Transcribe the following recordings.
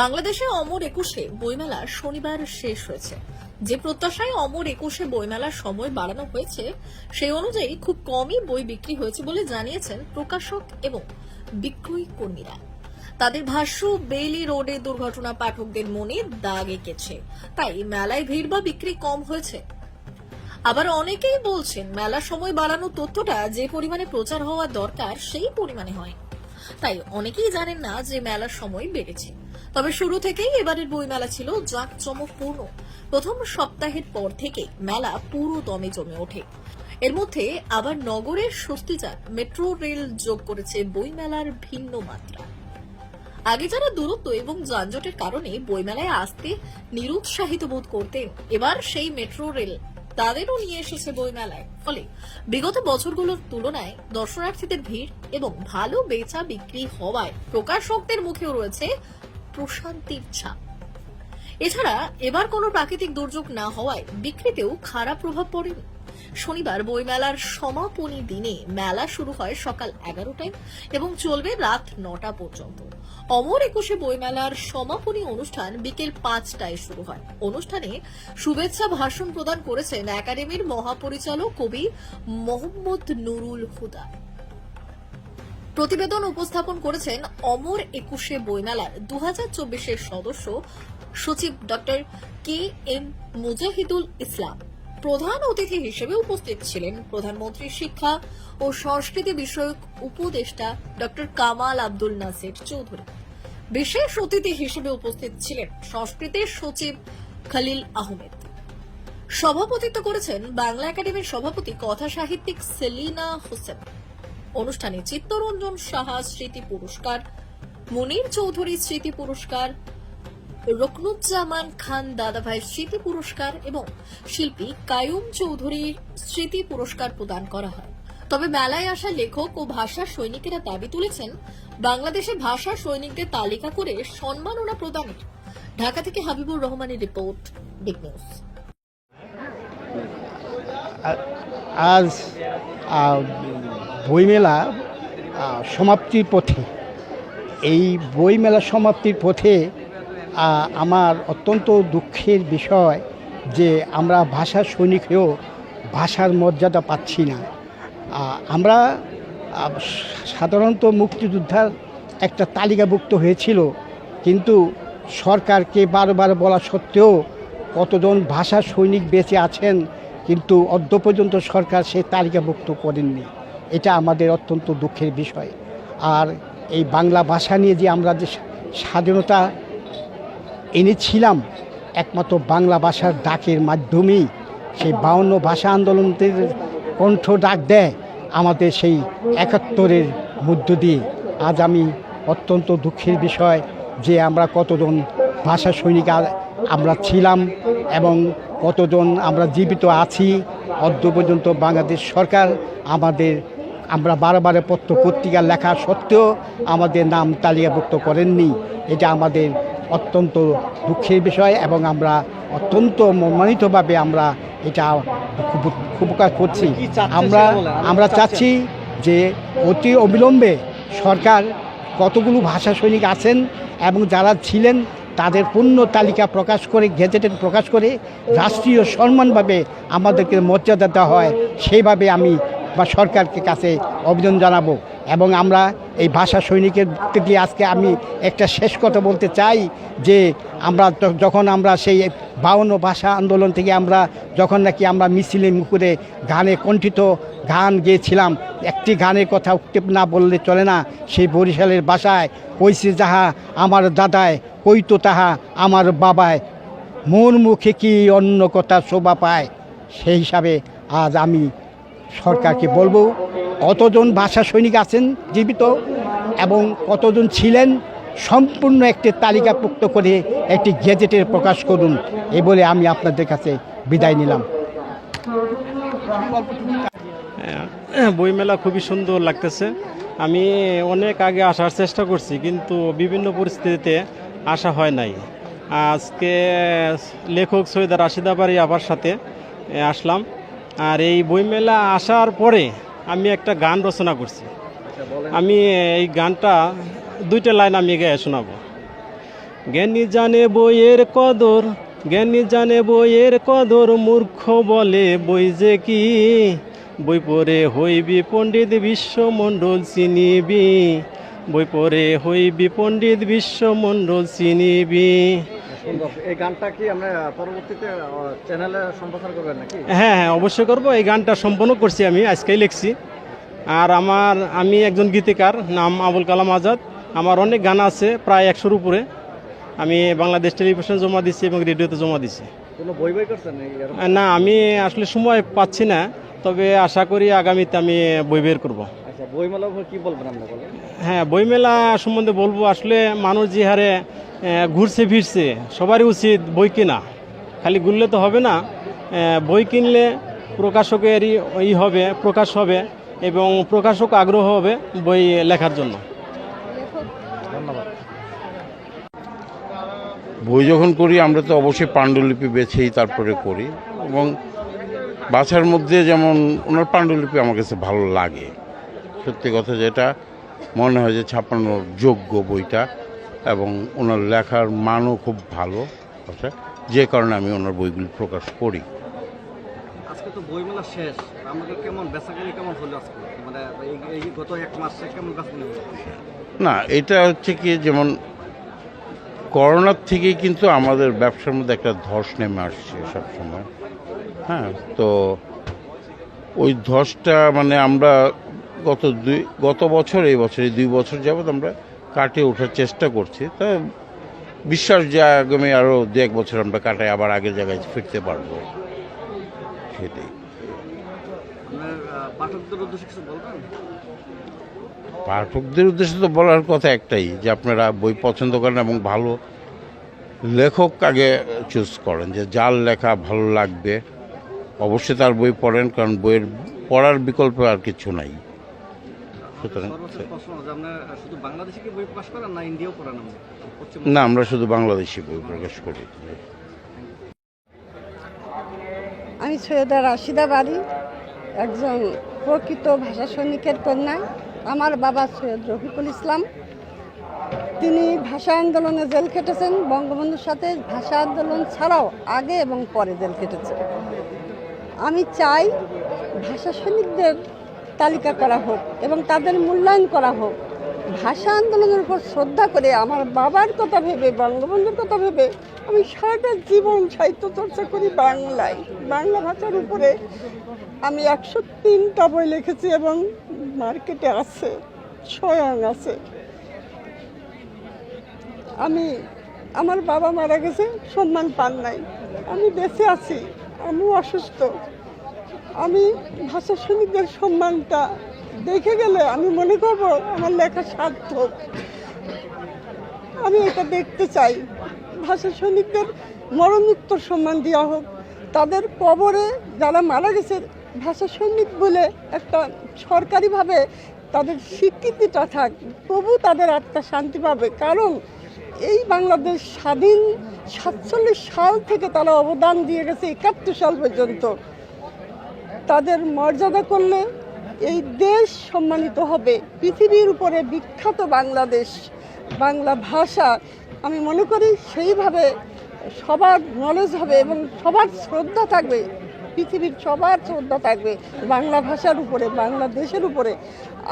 বাংলাদেশে অমর একুশে বইমেলা শনিবার শেষ হয়েছে। যে প্রত্যাশায় অমর একুশে বইমেলার সময় বাড়ানো হয়েছে, সেই অনুযায়ী খুব কমই বই বিক্রি হয়েছে বলে জানিয়েছেন প্রকাশক এবং বিক্রয় কর্মীরা। তাদের ভাষ্য, বেইলি রোডে দুর্ঘটনা পাঠকদের মনে দাগ এঁকেছে। তাই মেলায় ভিড় বা বিক্রি কম হয়েছে। আবার অনেকেই বলছেন মেলার সময় বাড়ানো তথ্যটা যে পরিমাণে প্রচার হওয়া দরকার, সেই পরিমাণে হয়। তাই অনেকেই জানেন না যে মেলার সময় বেড়েছে। তবে শুরু থেকেই এবারের বই মেলা ছিল জাঁকজমকপূর্ণ। প্রথম সপ্তাহের পর থেকে মেলা পুরো দমে জমে ওঠে। এর মধ্যে আবার নগরের স্বস্তিচার মেট্রো রেল যোগ করেছে বইমেলার ভিন্ন মাত্রা। আগে যারা দূরত্ব এবং যানজটের কারণে বইমেলায় আসতে নিরুৎসাহিত বোধ করতেন, এবার সেই মেট্রো রেল তাদেরও নিয়ে এসেছে বইমেলায়। ফলে বিগত বছরগুলোর তুলনায় দর্শনার্থীদের ভিড় এবং ভালো বেচা বিক্রি হওয়ায় প্রকাশকদের মুখেও রয়েছে প্রশান্তির ছাপ। এছাড়া এবার কোনো প্রাকৃতিক দুর্যোগ না হওয়ায় বিক্রিতেও খারাপ প্রভাব পড়েনি। শনিবার বইমেলার সমাপনী দিনে মেলা শুরু হয় সকাল এগারোটায় এবং চলবে রাত নটা পর্যন্ত। অমর একুশে বইমেলার সমাপনী অনুষ্ঠান বিকেল পাঁচটায় শুরু হয়। অনুষ্ঠানে শুভেচ্ছা ভাষণ প্রদান করেছেন একাডেমির মহাপরিচালক কবি মোহাম্মদ নুরুল হুদা। প্রতিবেদন উপস্থাপন করেছেন অমর একুশে বইমেলার দু হাজার চব্বিশের সদস্য সচিব doctor K M Mujahidul Islam. প্রধান অতিথি হিসেবে উপস্থিত ছিলেন প্রধানমন্ত্রী শিক্ষা ও সংস্কৃতি বিষয়ক উপদেষ্টা ডক্টর কামাল আব্দুল নাসির চৌধুরী। বিশেষ অতিথি হিসেবে উপস্থিত ছিলেন সংস্কৃতির সচিব খলিল আহমেদ। সভাপতিত্ব করেছেন বাংলা একাডেমির সভাপতি কথা সাহিত্যিক সেলিনা হোসেন। অনুষ্ঠানে চিত্তরঞ্জন সাহা স্মৃতি পুরস্কার, মনির চৌধুরী স্মৃতি পুরস্কার, রকনুজ্জামান খান দাদাভাই স্মৃতি পুরস্কার এবং শিল্পী কায়ুম চৌধুরীর স্মৃতি পুরস্কার প্রদান করা হয়। তবে মেলায় আসা লেখক ও ভাষা সৈনিকেরা দাবি তুলেছেন, বাংলাদেশে ভাষা সৈনিকদের তালিকা করে সম্মাননা প্রদানের ঢাকা থেকে হাবিবুর রহমানের রিপোর্ট, বিগ নিউজ। আজ বইমেলা সমাপ্তির পথে। এই বইমেলা সমাপ্তির পথে আমার অত্যন্ত দুঃখের বিষয় যে আমরা ভাষা সৈনিক হয়েও ভাষার মর্যাদা পাচ্ছি না। আমরা সাধারণত মুক্তিযোদ্ধার একটা তালিকাভুক্ত হয়েছিল, কিন্তু সরকারকে বারবার বলা সত্ত্বেও কতজন ভাষা সৈনিক বেঁচে আছেন, কিন্তু অদ্য পর্যন্ত সরকার সেই তালিকাভুক্ত করেননি। এটা আমাদের অত্যন্ত দুঃখের বিষয়। আর এই বাংলা ভাষা নিয়ে যে আমরা যে স্বাধীনতা এনেছিলাম, একমাত্র বাংলা ভাষার ডাকের মাধ্যমেই সেই বাউন্ন ভাষা আন্দোলনের কণ্ঠ ডাক দেয় আমাদের সেই একাত্তরের মধ্য দিয়ে। আজ আমি অত্যন্ত দুঃখের বিষয় যে আমরা কতজন ভাষা সৈনিক আমরা ছিলাম এবং কতজন আমরা জীবিত আছি। অদ্য পর্যন্ত বাংলাদেশ সরকার আমাদের আমরা বারবার পত্র পত্রিকা লেখা সত্ত্বেও আমাদের নাম তালিকাভুক্ত করেননি। এটা আমাদের অত্যন্ত দুঃখের বিষয় এবং আমরা অত্যন্ত মর্মান্বিতভাবে আমরা এটা খুব খুব কাজ করছি আমরা আমরা চাচ্ছি। যে অতি অবিলম্বে সরকার কতগুলো ভাষা সৈনিক আছেন এবং যারা ছিলেন তাদের পূর্ণ তালিকা প্রকাশ করে গেজেটে প্রকাশ করে রাষ্ট্রীয় সম্মানভাবে আমাদেরকে মর্যাদা দেওয়া হয়। সেইভাবে আমি বা সরকারকে কাছে অভিযোগ জানাব। এবং আমরা এই ভাষা সৈনিকের থেকে আজকে আমি একটা শেষ কথা বলতে চাই যে আমরা যখন আমরা সেই বাউন্ন ভাষা আন্দোলন থেকে আমরা যখন নাকি আমরা মিছিলে মুকুরে গানে কণ্ঠিত গান গেয়েছিলাম, একটি গানের কথা উঠতে না বললে চলে না। সেই বরিশালের ভাষায় কইছে যাহা আমার দাদায় কইতো তাহা আমার বাবায় মোর মুখে কি অন্য কথা শোভা পায়? সেই হিসাবে আজ আমি সরকারকে বলব কতজন ভাষা সৈনিক আছেন জীবিত এবং কতজন ছিলেন সম্পূর্ণ একটি তালিকাভুক্ত করে একটি গেজেটের প্রকাশ করুন এই বলে আমি আপনাদের কাছে বিদায় নিলাম। হ্যাঁ, বইমেলা খুবই সুন্দর লাগতেছে। আমি অনেক আগে আসার চেষ্টা করছি কিন্তু বিভিন্ন পরিস্থিতিতে আসা হয় নাই। আজকে লেখক সৈয়দা রাশিদা বাড়ি আবার সাথে আসলাম। আর এই বইমেলা আসার পরে আমি একটা গান রচনা করছি। আমি এই গানটা দুইটা লাইন আমি গায়ে শোনাবো। জ্ঞানী জানে বইয়ের কদর, জ্ঞানী জানে বইয়ের কদর, মূর্খ বলে বই যে কি? বই পড়ে হইবি পণ্ডিত বিশ্বমণ্ডল চিনিবি। বই পড়ে হইবি পণ্ডিত বিশ্বমণ্ডল চিনিবি। সুন্দর এই গানটা কি আমরা পরবর্তীতে চ্যানেলে সম্প্রচার করবেন নাকি? হ্যাঁ হ্যাঁ অবশ্যই করব। এই গানটা সম্পন্ন করছি আমি আজকেই লিখছি। আর আমার আমি একজন গীতিকার নাম আবুল কালাম আজাদ। আমার অনেক গান আছে প্রায় একশোর উপরে। আমি বাংলাদেশ টেলিভিশন জমা দিচ্ছি এবং রেডিওতে জমা দিচ্ছি কোনো বই বই করছেন না আমি আসলে সময় পাচ্ছি না তবে আশা করি আগামীতে আমি বই বের করব। আচ্ছা বইমেলা কি বলবেন আপনি হ্যাঁ বইমেলা সম্বন্ধে বলব আসলে মানুষ যে হারে ঘুরছে, ফিরছে, সবারই উচিত বই কেনা। খালি ঘুরলে তো হবে না। বই কিনলে প্রকাশকেরই ই হবে, প্রকাশ হবে এবং প্রকাশক আগ্রহ হবে বই লেখার জন্য। ধন্যবাদ। বই যখন করি, আমরা তো অবশ্যই পাণ্ডুলিপি বেছেই তারপরে করি এবং বাছার মধ্যে যেমন ওনার পাণ্ডুলিপি আমার কাছে ভালো লাগে। সত্যি কথা যেটা, মনে হয় যে ছাপানোর যোগ্য বইটা। এবং ওনার লেখার মানও খুব ভালো আছে যে কারণে আমি ওনার বইগুলি প্রকাশ করি। আজকে তো বইমেলা শেষ। আমাদের কেমন বেচাকেনি কেমন হলো আজকে? মানে এই এই গত এক মাসে কেমন বেচাকেনি না এটা হচ্ছে কি যেমন করোনার থেকেই কিন্তু আমাদের ব্যবসার মধ্যে একটা ধস নেমে আসছে সবসময়। হ্যাঁ তো ওই ধসটা মানে আমরা গত দুই গত বছর এই বছর এই দুই বছর যাবৎ আমরা কাটিয়ে ওঠার চেষ্টা করছি। তা বিশ্বাস যে আগামী আরও দু এক বছর আমরা কাটায় আবার আগের জায়গায় ফিরতে পারব। সেটাই। পাঠকদের উদ্দেশ্যে পাঠকদের উদ্দেশ্যে তো বলার কথা একটাই যে আপনারা বই পছন্দ করেন এবং ভালো লেখক আগে চুজ করেন যে যার লেখা ভালো লাগবে অবশ্যই তার বই পড়েন কারণ বইয়ের পড়ার বিকল্প আর কিছু নাই। সুতরাং সর্বোচ্চ প্রশ্ন যে আপনার শুধু বাংলাদেশে কি বই প্রকাশ করেন না ইন্ডিয়াও করেন না আমরা শুধু বাংলাদেশি বই প্রকাশ করি। আমি সৈয়দা রাশিদা বাড়ি একজন প্রকৃত ভাষা সৈনিকের কন্যা। আমার বাবা সৈয়দ রফিকুল ইসলাম। তিনি ভাষা আন্দোলনে জেল খেটেছেন বঙ্গবন্ধুর সাথে ভাষা আন্দোলন ছাড়াও আগে এবং পরে জেল খেটেছেন আমি চাই ভাষা সৈনিকদের তালিকা করা হোক এবং তাদের মূল্যায়ন করা হোক। ভাষা আন্দোলনের উপর শ্রদ্ধা করে আমার বাবার কথা ভেবে, বঙ্গবন্ধুর কথা ভেবে আমি সারাটা জীবন সাহিত্য চর্চা করি বাংলায়। বাংলা ভাষার উপরে আমি একশো তিনটা বই লিখেছি এবং মার্কেটে আছে, স্বয়ং আছে। আমি, আমার বাবা মারা গেছে, সম্মান পান নাই। আমি বেঁচে আছি, আমিও অসুস্থ। আমি ভাষা সৈনিকদের সম্মানটা দেখে গেলে আমি মনে করব আমার লেখা সার্থক। আমি এটা দেখতে চাই। ভাষা সৈনিকদের মরণোত্তর সম্মান দেওয়া হোক। তাদের কবরে যারা মারা গেছে, ভাষা সৈনিক বলে একটা সরকারিভাবে তাদের স্বীকৃতিটা থাক, তবু তাদের আত্মা শান্তি পাবে। কারণ এই বাংলাদেশ স্বাধীন সাতচল্লিশ সাল থেকে তারা অবদান দিয়ে গেছে একাত্তর সাল পর্যন্ত। তাদের মর্যাদা করলে এই দেশ সম্মানিত হবে। পৃথিবীর উপরে বিখ্যাত বাংলাদেশ, বাংলা ভাষা, আমি মনে করি সেইভাবে সবার নলেজ হবে এবং সবার শ্রদ্ধা থাকবে। পৃথিবীর সবার শ্রদ্ধা থাকবে বাংলা ভাষার উপরে বাংলাদেশের উপরে।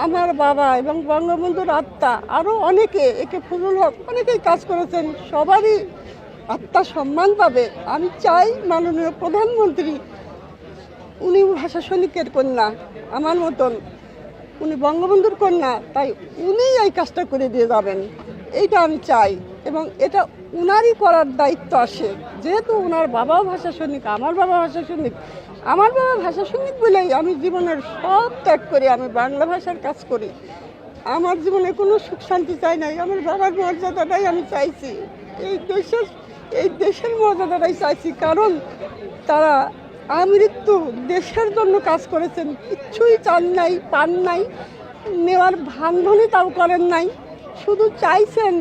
আমার বাবা এবং বঙ্গবন্ধুর আত্মা আরও অনেকে, একে ফুলুল হক, অনেকেই কাজ করেছেন, সবারই আত্মা সম্মান পাবে। আমি চাই মাননীয় প্রধানমন্ত্রী উনি ভাষা সৈনিকের কন্যা? আমার মতন। উনি বঙ্গবন্ধুর কন্যা, তাই উনি এই কাজটা করে দিয়ে যাবেন। এইটা আমি চাই এবং এটা উনারই করার দায়িত্ব আসে। যেহেতু ওনার বাবাও ভাষা সৈনিক আমার বাবা ভাষা সৈনিক আমার বাবা ভাষা সৈনিক বলেই আমি জীবনের সব ত্যাগ করে আমি বাংলা ভাষার কাজ করি। আমার জীবনে কোনো সুখ শান্তি চাই নাই, আমার বাবার মর্যাদাটাই আমি চাইছি। এই দেশের এই দেশের মর্যাদাটাই চাইছি, কারণ তারা আমৃত্যু দেশের জন্য কাজ করেছেন। কিচ্ছুই চান নাই, পান নাই, নেওয়ার ভাঙভনি তাও করেন নাই। শুধু চাইছেন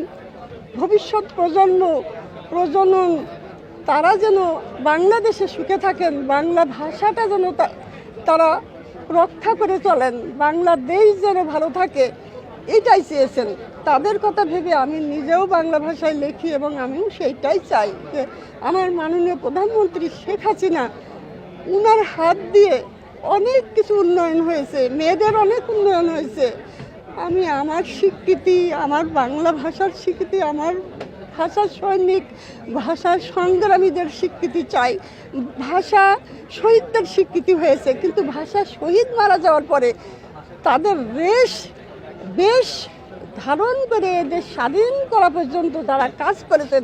ভবিষ্যৎ প্রজন্ম, প্রজনন, তারা যেন বাংলাদেশে সুখে থাকেন, বাংলা ভাষাটা যেন তারা রক্ষা করে চলেন বাংলাদেশ যেন ভালো থাকে, এটাই চেয়েছেন। তাদের কথা ভেবে আমি নিজেও বাংলা ভাষায় লিখি এবং আমিও সেইটাই চাই যে আমার মাননীয় প্রধানমন্ত্রী শেখ হাসিনা উনার হাত দিয়ে অনেক কিছু উন্নয়ন হয়েছে, মেয়েদের অনেক উন্নয়ন হয়েছে। আমি আমার স্বীকৃতি, আমার বাংলা ভাষার স্বীকৃতি, আমার ভাষা সৈনিক, ভাষা সংগ্রামীদের স্বীকৃতি চাই। ভাষা শহীদদের স্বীকৃতি হয়েছে, কিন্তু ভাষা শহীদ মারা যাওয়ার পরে তাদের রেশ, বেশ ধারণ করে এদের স্বাধীন করা পর্যন্ত যারা কাজ করেছেন,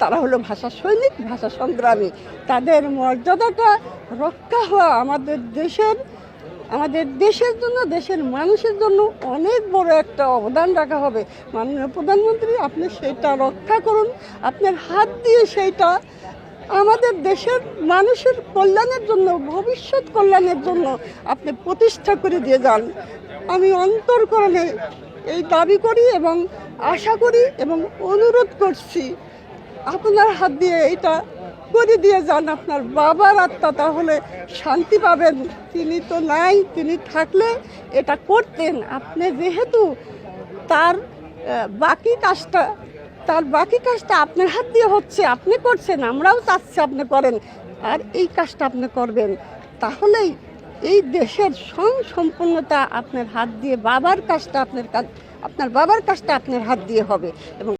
তারা হলো ভাষা সৈনিক, ভাষা সংগ্রামী। তাদের মর্যাদাটা রক্ষা হওয়া আমাদের দেশের আমাদের দেশের জন্য, দেশের মানুষের জন্য অনেক বড় একটা অবদান রাখা হবে। মাননীয় প্রধানমন্ত্রী, আপনি সেটা রক্ষা করুন। আপনার হাত দিয়ে সেইটা আমাদের দেশের মানুষের কল্যাণের জন্য, ভবিষ্যৎ কল্যাণের জন্য আপনি প্রতিষ্ঠা করে দিয়ে যান। আমি অন্তরকরণে এই দাবি করি এবং আশা করি এবং অনুরোধ করছি আপনার হাত দিয়ে এটা করে দিয়ে যান, আপনার বাবার আত্মা তাহলে শান্তি পাবেন। তিনি তো নাই, তিনি থাকলে এটা করতেন। আপনি যেহেতু তার বাকি কাজটা, তার বাকি কাজটা আপনার হাত দিয়ে হচ্ছে, আপনি করছেন, আমরাও চাচ্ছি আপনি করেন। আর এই কাজটা আপনি করবেন, তাহলেই এই দেশের সং সম্পূর্ণতা আপনার হাত দিয়ে বাবার কাজটা আপনার কাজ আপনার বাবার কাজটা আপনার হাত দিয়ে হবে এবং